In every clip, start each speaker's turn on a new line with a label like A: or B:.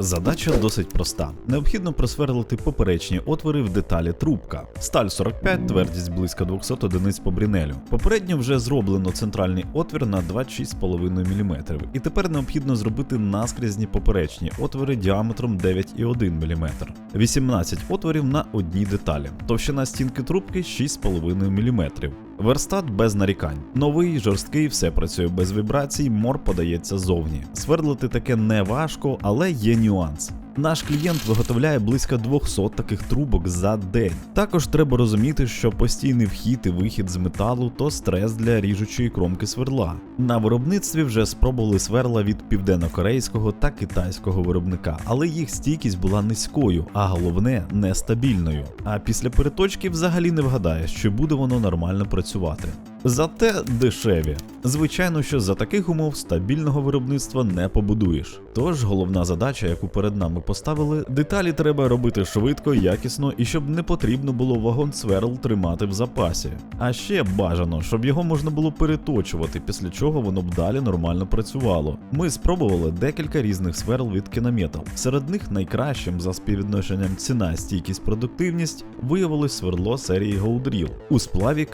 A: Задача досить проста. Необхідно просверлити поперечні отвори в деталі трубка. Сталь 45, твердість близько 200 одиниць по брінелю. Попередньо вже зроблено центральний отвір на 26,5 мм. І тепер необхідно зробити наскрізні поперечні отвори діаметром 9,1 мм. 18 отворів на одній деталі. Товщина стінки трубки 6,5 мм. Верстат без нарікань. Новий, жорсткий, все працює без вібрацій, мор подається зовні. Свердлити таке не важко, але є нюанс. Наш клієнт виготовляє близько 200 таких трубок за день. Також треба розуміти, що постійний вхід і вихід з металу то стрес для ріжучої кромки сверла. На виробництві вже спробували сверла від південно-корейського та китайського виробника, але їх стійкість була низькою, а головне нестабільною. А після переточки взагалі не вгадаєш, чи буде воно нормально працювати. Зате дешеві. Звичайно, що за таких умов стабільного виробництва не побудуєш. Тож головна задача, яку перед нами поставили, деталі треба робити швидко, якісно і щоб не потрібно було вагон сверл тримати в запасі. А ще бажано, щоб його можна було переточувати, після чого воно б далі нормально працювало. Ми спробували декілька різних сверл від Kinametal. Серед них найкращим за співвідношенням ціна, стійкість, продуктивність виявилось сверло серії Goldreel у сплаві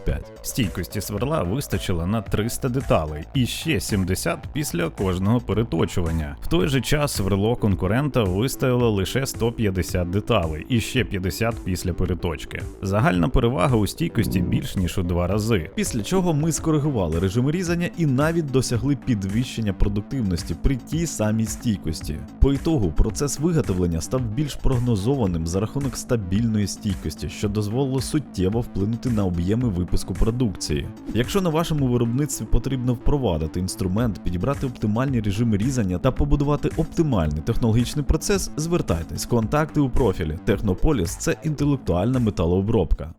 A: КЦ7325.
B: Стійкості сверла вистачило на 300 деталей і ще 70 після кожного переточування. В той же час сверло конкурента вистояло лише 150 деталей і ще 50 після переточки. Загальна перевага у стійкості більш ніж у два рази.
A: Після чого ми скоригували режим різання і навіть досягли підвищення продуктивності при тій самій стійкості. По ітогу процес виготовлення став більш прогнозованим за рахунок стабільної стійкості, що дозволило суттєво вплинути на об'єми випуску продукції. Якщо на вашому виробництві потрібно впровадити інструмент, підібрати оптимальні режими різання та побудувати оптимальний технологічний процес, звертайтесь. Контакти у профілі. Технополіс це інтелектуальна металообробка.